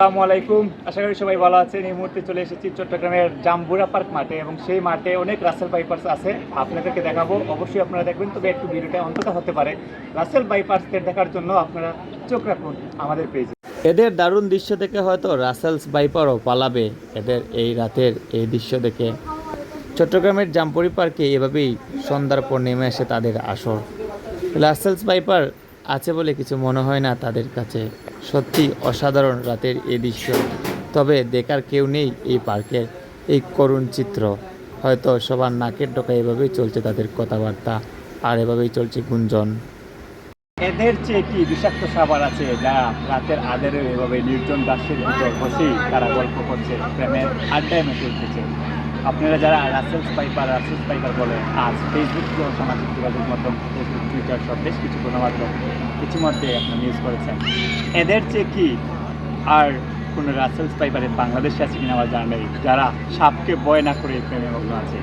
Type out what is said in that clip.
আসসালামু আলাইকুম। আশা করি সবাই ভালো আছেন। এই মুহূর্তে চলে এসেছি চট্টগ্রামের জাম্বুরা পার্ক মাঠে এবং সেই মাঠে অনেক রাসেল বাইপার্স আছে। আপনাদেরকে দেখাবো। অবশ্যই আপনারা দেখবেন, তবে একটু ভিডিওটা অন্তত হতে পারে। রাসেল বাইপার্সদের দেখার জন্য আপনারা চোখ রাখুন আমাদের পেজে। এদের দারুণ দৃশ্য দেখে হয়তো রাসেলস বাইপারও পালাবে এদের এই রাতের এই দৃশ্য দেখে। চট্টগ্রামের জামপুরি পার্কে এভাবেই সন্ধ্যার পর নেমে আসে তাদের আসর। রাসেলস বাইপার আছে বলে কিছু মনে হয় না তাদের কাছে। সত্যি অসাধারণ রাতের এই দৃশ্য। তবে দেখার কেউ নেই এই পার্কের এই করুণ চিত্র। হয়তো সবার নাকের ডোকা এভাবেই চলছে তাদের কথাবার্তা, আর এভাবেই চলছে গুঞ্জন। এদের চেয়ে কি বিষাক্ত সাবার আছে যা রাতের আধারে এভাবে নির্জন গাছের ভিতর বসেই তারা গল্প করছে, প্রেমের আড্ডায় মেতে উঠেছে? আপনারা যারা রাসেল স্পাইপার রাসেল স্পাইপার বলে আজ ফেসবুক সামাজিক যোগাযোগ মাধ্যম ফেসবুক টুইটার সব বেশ কিছু গণমাধ্যম ইতিমধ্যে আপনার নিউজ করেছেন। এদের চেয়ে কি আর কোনো রাসেল স্পাইপারের বাংলাদেশে আছে কিনা আমার জানা নেই। যারা সাপকে বয় না করে প্রেমে মগ্ন আছে।